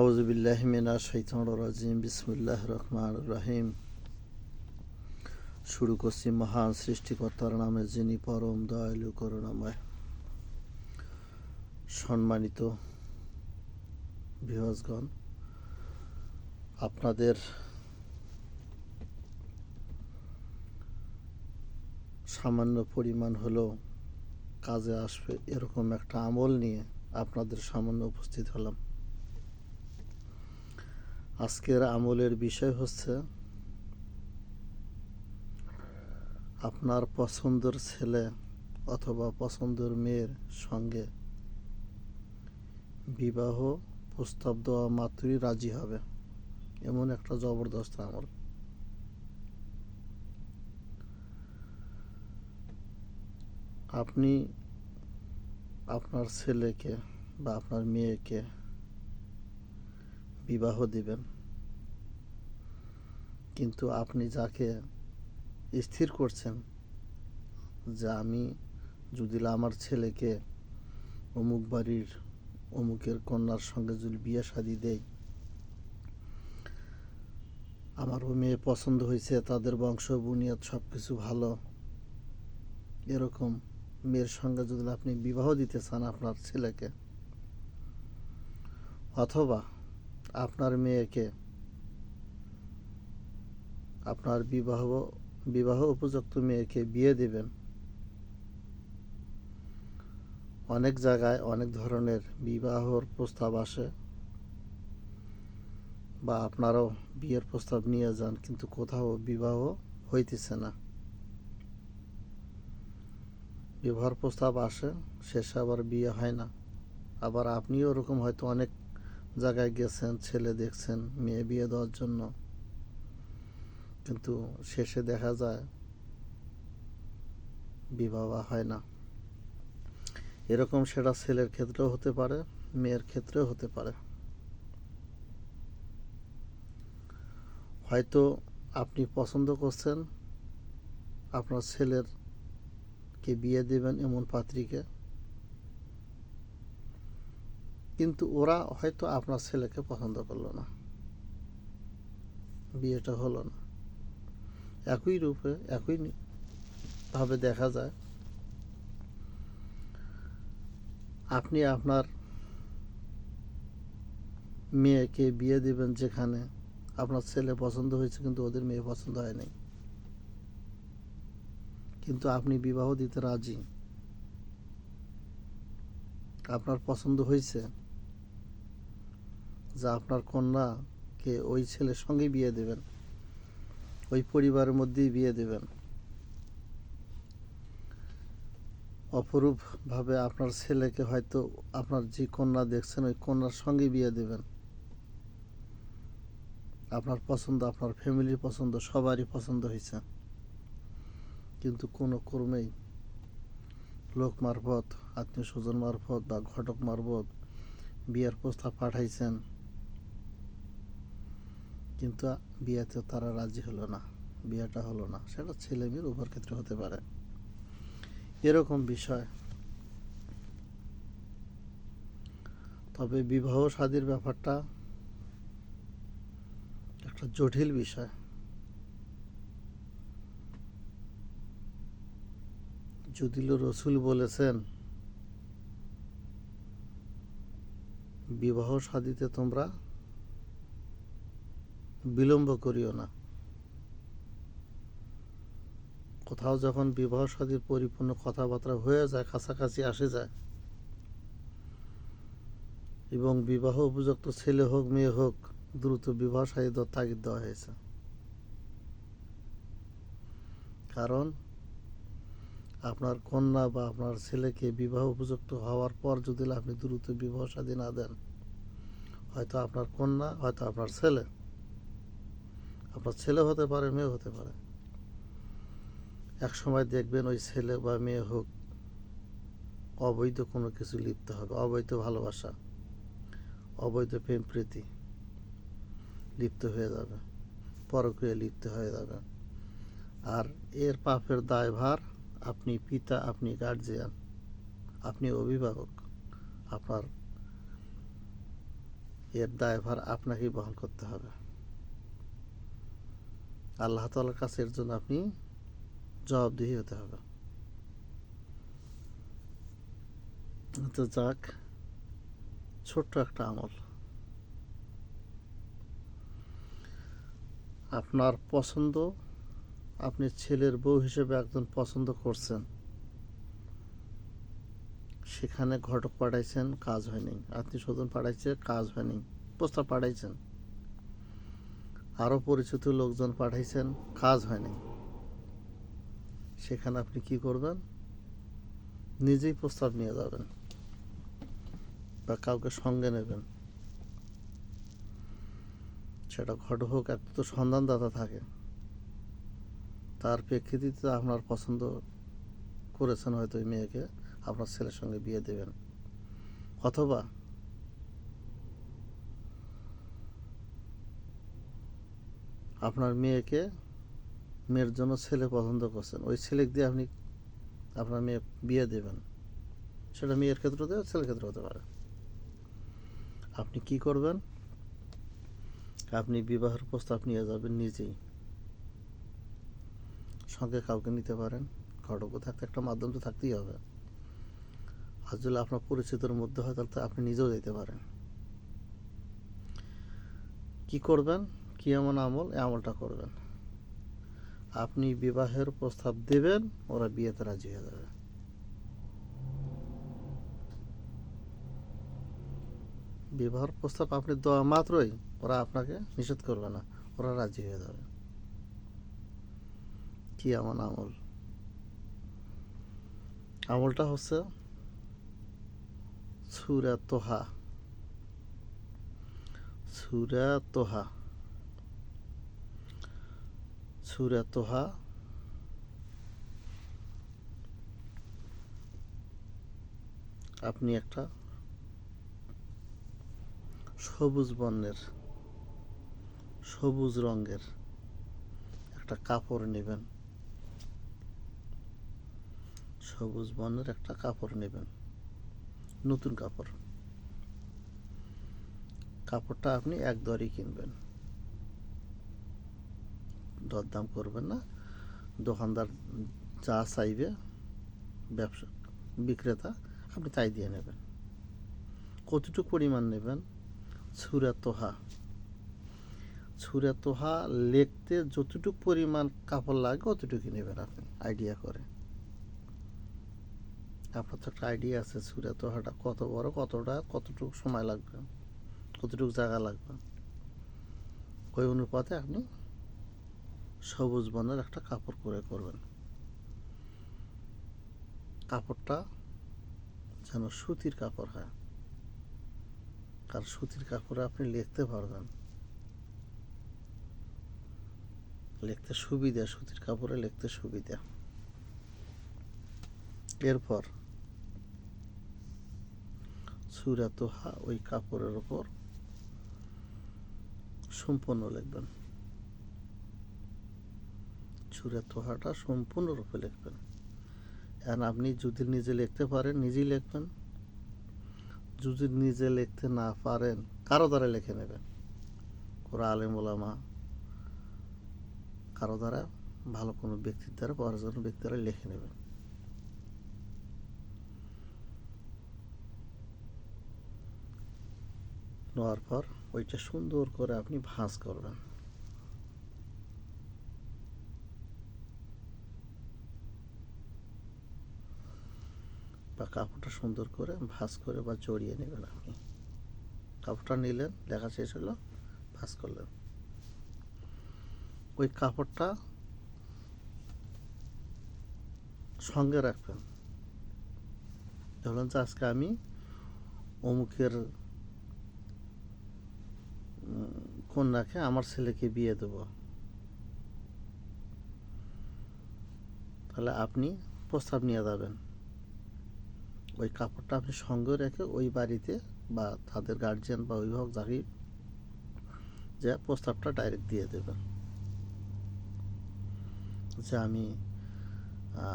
আউজবিল্লাহমিনা শৈতন রাজিম বিসমুল্লাহ রহমান রাহিম। শুরু করছি মহান সৃষ্টিকর্তার নামে, যিনি পরম দয়ালু, করুণাময়। সম্মানিত বিহজগণ আপনাদের সামান্য পরিমাণ হলেও কাজে আসবে এরকম একটা আমল নিয়ে আপনাদের সামান্য উপস্থিত হলাম। আজকের আমলের বিষয় হচ্ছে, আপনার পছন্দের ছেলে অথবা পছন্দের মেয়ের সঙ্গে বিবাহ প্রস্তাব দেওয়া মাত্রই রাজি হবে। এমন একটা জবরদস্ত আমল। আপনি আপনার ছেলেকে বা আপনার মেয়েকে বিবাহ দিবেন। কিন্তু আপনি যাকে স্থির করছেন, যে আমি যদি আমার ছেলেকে অমুক বাড়ির অমুকের কন্যার সঙ্গে যদি বিয়ে শাদি দেই আমারও মেয়ে পছন্দ হয়েছে, তাদের বংশ, বুনিয়াদ সব কিছু ভালো, এরকম মেয়ের সঙ্গে যদি আপনি বিবাহ দিতে চান আপনার ছেলেকে, অথবা আপনার মেয়েকে আপনার বিবাহ বিবাহ উপযুক্ত মেয়েকে বিয়ে দেবেন। অনেক জায়গায় অনেক ধরনের বিবাহর প্রস্তাব আসে বা আপনারাও বিয়ের প্রস্তাব নিয়ে যান, কিন্তু কোথাও বিবাহ হইতেছে না। বিবাহর প্রস্তাব আসে, শেষে আবার বিয়ে হয় না। আবার আপনিও ওরকম হয়তো অনেক জায়গায় গেছেন, ছেলে দেখছেন, মেয়ে বিয়ে দেওয়ার জন্য। কিন্তু শেষে দেখা যায়, বিবাহ হয় না। এরকম সেটা ছেলের ক্ষেত্রেও হতে পারে, মেয়ের ক্ষেত্রেও হতে পারে। হয়তো আপনি পছন্দ করছেন, আপনার ছেলের কে বিয়ে দেবেন এমন পাত্রীকে। কিন্তু ওরা হয়তো আপনার ছেলেকে পছন্দ করল না। বিয়েটা হলো না। একই রূপে, একই ভাবে দেখা যায়। আপনি আপনার মেয়েকে বিয়ে দিবেন যেখানে আপনার ছেলে পছন্দ হয়েছে, কিন্তু ওদের মেয়ে পছন্দ হয়নি। কিন্তু আপনি বিবাহ দিতে রাজি। আপনার পছন্দ হয়েছে। যে আপনার কন্যাকে ওই ছেলের সঙ্গেই বিয়ে দেবেন। ওই পরিবারের মধ্যেই বিয়ে দেবেন। অপরূপভাবে আপনার ছেলেকে হয়তো আপনার যে কন্যা দেখছেন, ওই কন্যার সঙ্গে বিয়ে দেবেন। আপনার পছন্দ, আপনার ফ্যামিলির পছন্দ, সবারই পছন্দ হয়েছে। কিন্তু কোনো কর্মেই লোক মারফত, আত্মীয় স্বজন মারফত বা ঘটক মারফত বিয়ের প্রস্তাব পাঠাইছেন। কিন্তু বিয়েতে তারা রাজি হলো না, বিয়েটা হলো না। সেটা ছেলে মেয়ের উভয় ক্ষেত্রে হতে পারে। এরকম বিষয়। তবে বিবাহ শাদীর ব্যাপারটা একটা জটিল বিষয়। যদিল রসুল বলেছেন, বিবাহ শাদীতে তোমরা বিলম্ব করিও না। কোথাও যখন বিবাহ সাদীর পরিপূর্ণ কথাবার্তা হয়ে যায়, কাছাকাছি আসে যায়, এবং বিবাহ উপযুক্ত ছেলে হোক, মেয়ে হোক, দ্রুত বিবাহ সাদীর তাগিদ দেওয়া হয়েছে। কারণ আপনার কন্যা বা আপনার ছেলেকে বিবাহ উপযুক্ত হওয়ার পর যদি আপনি দ্রুত বিবাহ সাদী না দেন, হয়তো আপনার কন্যা, হয়তো আপনার ছেলে আপনার ছেলে হতে পারে, মেয়ে হতে পারে। এক সময় দেখবেন ওই ছেলে বা মেয়ে হোক, অবৈধ কোনো কিছু লিপ্ত হবে, অবৈধ ভালোবাসা, অবৈধ প্রেম, প্রীতি লিপ্ত হয়ে যাবে পরকীয় লিপ্ত হয়ে যাবে। আর এর পাপের দায়ভার আপনি পিতা, আপনি গার্জিয়ান আপনি অভিভাবক, আপনার এর দায়ভার আপনাকেই বহন করতে হবে। আল্লাহ তালার কাছে এর জন্য আপনি জবাবদিহি হতে হবে। তো যাক, ছোট্ট একটা আমল। আপনার পছন্দ, আপনি ছেলের বউ হিসেবে একজন পছন্দ করছেন। সেখানে ঘটক পাঠাইছেন, কাজ হয়নি। আত্মীয় স্বজন পাঠাইছে, কাজ হয়নি। প্রস্তাব পাঠাইছেন। আরও পরিচিত লোকজন পাঠাইছেন, কাজ হয়নি। সেখানে আপনি কি করবেন? নিজেই প্রস্তাব নিয়ে যাবেন বা কাউকে সঙ্গে নেবেন। সেটা ঘটক হোক এক তো সন্ধানদাতা থাকে। তার প্রেক্ষিতে আপনার পছন্দ করেছেন হয়তো ওই মেয়েকে, আপনার ছেলের সঙ্গে বিয়ে দেবেন। অথবা আপনার মেয়েকে মেয়ের জন্য ছেলে পছন্দ করছেন। ওই ছেলে দিয়ে আপনি আপনার মেয়ে বিয়ে দেবেন। সেটা মেয়ের ক্ষেত্রে হতে ছেলের ক্ষেত্রে হতে পারে। আপনি কি করবেন? আপনি বিবাহের প্রস্তাব নিয়ে যাবেন নিজেই। সঙ্গে কাউকে নিতে পারেন। ঘটকও থাকতে একটা মাধ্যম তো থাকতেই হবে। আর যদি আপনার পরিচিতর মধ্যে হয় তাহলে আপনি নিজেও যেতে পারেন। কি করবেন? কি এমন আমল? এই আমলটা করবেন। আপনি বিবাহের প্রস্তাব দেবেন, ওরা বিয়েতে রাজি হয়ে যাবে। বিবাহের প্রস্তাব আপনি দেওয়া মাত্রই ওরা আপনাকে নিষেধ করবে না, ওরা রাজি হয়ে যাবে। কি এমন আমল? আমলটা হচ্ছে সুরা তোহা। সুরা তোহা। সুরা তোহা। আপনি একটা সবুজ বর্ণের, সবুজ রঙের একটা কাপড় নেবেন। সবুজ বর্ণের একটা কাপড় নেবেন। নতুন কাপড়। কাপড়টা আপনি এক দরই কিনবেন। দরদাম করবেন না। দোকানদার যা চাইবে, ব্যবসা, বিক্রেতা আপনি তাই দিয়ে নেবেন। কতটুকু পরিমাণ নেবেন? ছুরা তোহা। ছুরা তোহা লিখতে যতটুকু পরিমাণ কাপড় লাগে অতটুকু নেবেন আপনি আইডিয়া করে। আপনার তো একটা আইডিয়া আছে, ছুরা তোহাটা কত বড়, কতটা, কতটুকু সময় লাগবে, কতটুকু জায়গা লাগবে। ওই অনুপাতে আপনি সবুজ বর্ণের একটা কাপড় করে করবেন। কাপড়টা যেন সুতির কাপড় হয়। কারণ সুতির কাপড়ে আপনি লিখতে পারবেন। লিখতে সুবিধা, সুতির কাপড়ে লিখতে সুবিধা। এরপর সুরা তোহা ওই কাপড়ের ওপর সম্পূর্ণ লিখবেন। সুরা তোহাটা সম্পূর্ণরূপে লিখবেন। এখন আপনি যদি নিজে লিখতে পারেন, নিজেই লিখবেন। যদি নিজে লিখতে না পারেন, কারও দ্বারা লিখে নেবেন। কোনো আলেম ওলামা, কারও দ্বারা, ভালো কোনো ব্যক্তির দ্বারা পড়াশোনা ব্যক্তির দ্বারা লিখে নেবেন। নেওয়ার পর ওইটা সুন্দর করে আপনি ভাঁজ করবেন। বা কাপড়টা সুন্দর করে ভাঁজ করে বা জড়িয়ে নেবেন আপনি। কাপড়টা নিলেন, দেখা শেষ হলো, ভাঁজ করলেন। ওই কাপড়টা সঙ্গে রাখবেন। ধরুন যে আজকে আমি অমুকের কন্যাকে আমার ছেলেকে বিয়ে দেব। তাহলে আপনি প্রস্তাব নিয়ে যাবেন। ওই কাপড়টা আপনি সঙ্গে রেখে ওই বাড়িতে বা তাদের গার্জিয়ান বা অভিভাবক যাকে যে প্রস্তাবটা ডাইরেক্ট দিয়ে দেবেন। যে আমি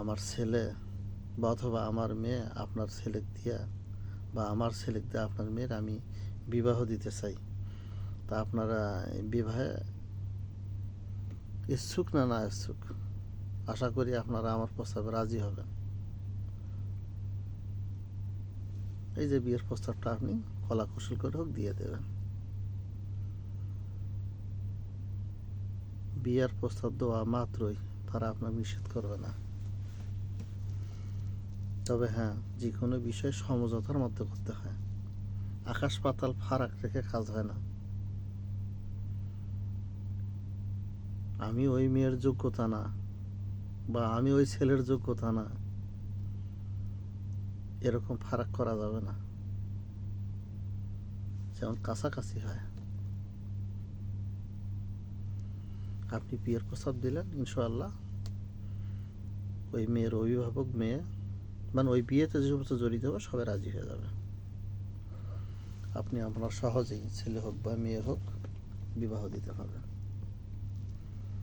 আমার ছেলে বা অথবা আমার মেয়ে আপনার ছেলে দিয়া বা আমার ছেলে দিয়ে আপনার মেয়ের আমি বিবাহ দিতে চাই। তা আপনারা বিবাহে ইচ্ছুক না না ইচ্ছুক? আশা করি আপনারা আমার প্রস্তাবে রাজি হবেন। এই যে বিয়ের প্রস্তাবটা আপনি কলা কৌশল করে হোক, দিয়ে দেবেন। বিয়ের প্রস্তাব দেওয়া মাত্রই তারা আপনার নিষেধ করবে না। তবে হ্যাঁ যে কোনো বিষয় সমঝোতার মধ্যে করতে হয়। আকাশ পাতাল ফারাক রেখে কাজ হয় না। আমি ওই মেয়ের যোগ্যতা না, বা আমি ওই ছেলের যোগ্যতা না এরকম ফারাক করা যাবে না। যেমন কাছাকাছি হয়। আপনি বিয়ের প্রস্তাব দিলেন, ইনশাআল্লাহ। ওই মেয়ের অভিভাবক মেয়ে মানে ওই বিয়েতে যে সমস্ত জড়িত হবে সবাই রাজি হয়ে যাবে। আপনি আপনার সহজেই ছেলে হোক বা মেয়ে হোক, বিবাহ দিতে পারবেন।